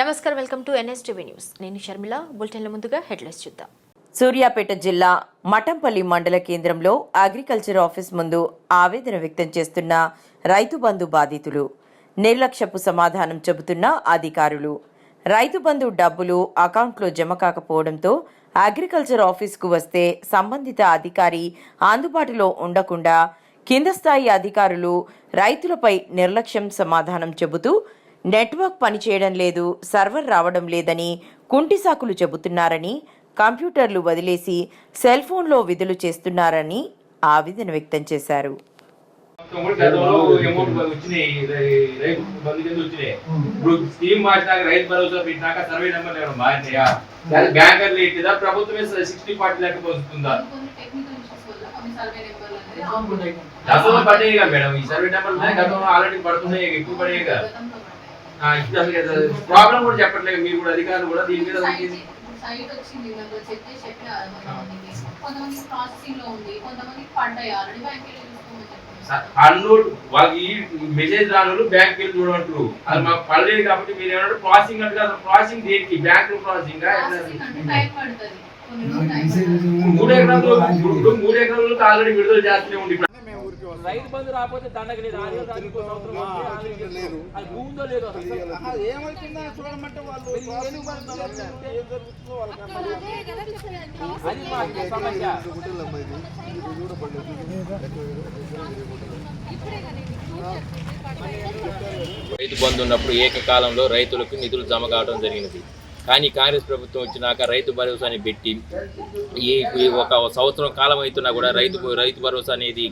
నమస్కారం welcome to NSTV news. నేను షర్మిల. బులెటిన్ల ముందుగా హెడ్లైన్స్ చూద్దాం. సూర్యాపేట జిల్లా మఠంపల్లి మండల కేంద్రంలో అగ్రికల్చర్ ఆఫీస్ ముందు ఆవేదన వ్యక్తం చేస్తున్న రైతు బంధు బాధితులు నిర్లక్ష్యపు సమాధానం చెబుతున్న అధికారులు. రైతు బంధు డబ్బులు అకౌంట్లో జమ కాకపోవడంతో అగ్రికల్చర్ ఆఫీస్కు వస్తే సంబంధిత అధికారి అందుబాటులో ఉండకుండా కింద స్థాయి అధికారులు రైతులపై నిర్లక్ష్యం సమాధానం చెబుతూ నెట్వర్క్ పనిచేయడం లేదు సర్వర్ రావడం లేదని కుంటి సాకులు చెబుతున్నారని కంప్యూటర్లు వదిలేసి సెల్ ఫోన్లో విధులు చేస్తున్నారని ఆవేదన వ్యక్తం చేశారు. ఇప్పుడు స్కీమ్ మార్చినాక రైతు భరోసా పెట్టినాక సర్వే నెంబర్ బ్యాంకర్లు ఇట్టిదా ప్రభుత్వమే సిక్స్టీ ఫార్టీ లెక్క పోతుందా గతంలో పడ్డాయి కదా మేడం. ఈ సర్వే నెంబర్ గతంలో ఆల్రెడీ పడుతున్నాయి ఎక్కువ పడాయి కదా. ప్రాబ్లం కూడా చెప్పట్లేదు మీరు కూడా అధికారులు కూడా దీని మీద సైట్ ఇప్పుడు సైట్ వచ్చింది దాంట్లో చెక్ చేసి చెప్పినారు కొంతమందికి కొంతమందికి ప్రాసెసింగ్లో ఉంది కొంతమందికి పడ్డాయి ఆల్రెడీ బ్యాంక్ వెళ్ళి చూసుకోమని చెప్పారు. అన్లోడ్ వాళ్ళకి ఈ మెసేజ్ రాను బ్యాంక్ వెళ్ళి చూడంటారు అది మాకు పడలేదు కాబట్టి మీరు ఏమన్నా ప్రాసెసింగ్ అంటే అసలు ప్రాసెసింగ్ దేనికి? బ్యాంక్ ప్రాసెసింగ్ మూడు ఎకరాలు మూడు ఎకరాలు ఆల్రెడీ విడుదల చేస్తూనే ఉంది. రైతు బంధు రాకపోతే లేదు ఆరు. అది లేదు చూడమంటే వాళ్ళు సమస్య. రైతు బంధు ఉన్నప్పుడు ఏకకాలంలో రైతులకు నిధులు జమ కావడం జరిగినది కానీ కాంగ్రెస్ ప్రభుత్వం వచ్చినాక రైతు భరోసాని పెట్టి ఈ ఒక సంవత్సరం కాలం అవుతున్నా కూడా రైతు రైతు భరోసా అనేది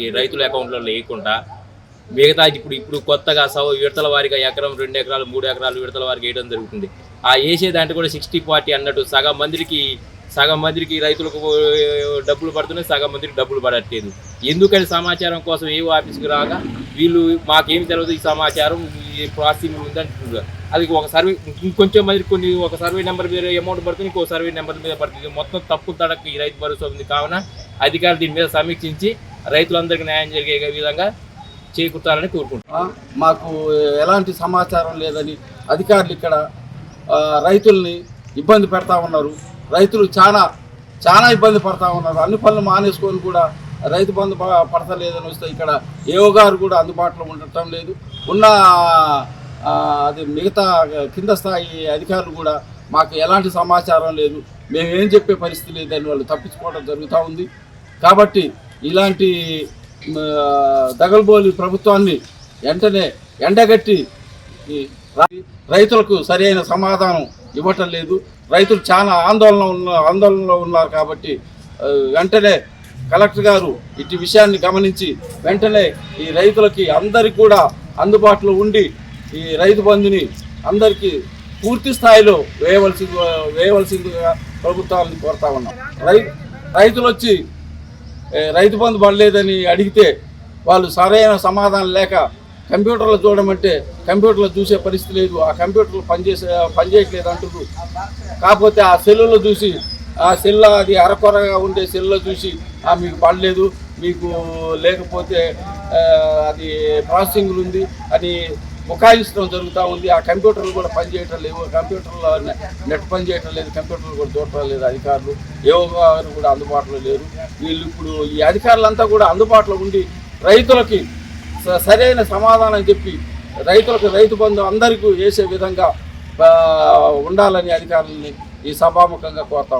ఈ రైతుల అకౌంట్లో వేయకుండా మిగతా ఇప్పుడు ఇప్పుడు కొత్తగా సవ విడతల వారిగా ఎకరం రెండు ఎకరాలు మూడు ఎకరాలు విడతల వారికి వేయడం జరుగుతుంది. ఆ వేసే దాంట్లో కూడా సిక్స్టీ ఫార్టీ అన్నట్టు సగం మందికి సగం మందికి రైతులకు డబ్బులు పడుతున్నాయి సగం మందికి డబ్బులు పడట్లేదు. ఎందుకని సమాచారం కోసం ఏ ఆఫీస్కి రాగా వీళ్ళు మాకేం తెలియదు ఈ సమాచారం ఈ ప్రాసెసింగ్ ఉందంటున్నారు అది ఒక సర్వే ఇంకొంచెం మందికి కొన్ని ఒక సర్వే నెంబర్ మీద అమౌంట్ పడుతుంది ఇంకో సర్వే నెంబర్ మీద పడుతుంది. మొత్తం తప్పు తడక ఈ రైతు భరోసా ఉంది. కావున అధికారులు దీని మీద సమీక్షించి రైతులందరికీ న్యాయం జరిగే విధంగా చేకూర్చాలని కోరుకుంటున్నాను మాకు ఎలాంటి సమాచారం లేదని అధికారులు ఇక్కడ రైతుల్ని ఇబ్బంది పెడతా ఉన్నారు. రైతులు చాలా చాలా ఇబ్బంది పడతా ఉన్నారు. అన్ని పనులు మానేసుకొని కూడా రైతు బంధు ప- పడతలేదని వస్తే ఇక్కడ ఏఓ గారు కూడా అందుబాటులో ఉండటం లేదు. ఉన్న అది మిగతా కింద స్థాయి అధికారులు కూడా మాకు ఎలాంటి సమాచారం లేదు. మేము ఏం చెప్పే పరిస్థితి లేదని వాళ్ళు తప్పించుకోవడం జరుగుతూ ఉంది. కాబట్టి ఇలాంటి దగల్బోలి ప్రభుత్వాన్ని వెంటనే ఎండగట్టి ఈ రైతులకు సరైన సమాధానం ఇవ్వటం లేదు. రైతులు చాలా ఆందోళన ఉన్న ఆందోళనలో ఉన్నారు కాబట్టి వెంటనే కలెక్టర్ గారు ఇటు విషయాన్ని గమనించి వెంటనే ఈ రైతులకి అందరికి కూడా అందుబాటులో ఉండి ఈ రైతు బంధుని అందరికీ పూర్తి స్థాయిలో వేయవలసి వేయవలసిందిగా ప్రభుత్వాలను కోరుతా ఉన్నాం. రై రైతులు వచ్చి రైతు బంధు పడలేదని అడిగితే వాళ్ళు సరైన సమాధానం లేక కంప్యూటర్లో చూడమంటే కంప్యూటర్లో చూసే పరిస్థితి లేదు. ఆ కంప్యూటర్లు పనిచేసే పనిచేయట్లేదు అంటున్నారు కాకపోతే ఆ సెల్లులో చూసి ఆ సెల్ అది అరకొరగా ఉండే సెల్లో చూసి "ఆ, మీకు పడలేదు మీకు లేకపోతే అది ప్రాసెసింగ్లు ఉంది అని ముఖాయిస్తడం జరుగుతూ ఉంది. ఆ కంప్యూటర్లు కూడా పనిచేయటం లేవు. కంప్యూటర్లో నెట్ పనిచేయటం లేదు. కంప్యూటర్లు కూడా చూడటం లేదు అధికారులు. ఏవో కూడా అందుబాటులో లేరు. వీళ్ళు ఇప్పుడు ఈ అధికారులంతా కూడా అందుబాటులో ఉండి రైతులకి స- సరైన సమాధానం చెప్పి రైతులకు రైతు బంధు అందరికీ వేసే విధంగా ఉండాలని అధికారులని ఈ సభాముఖంగా కోరుతా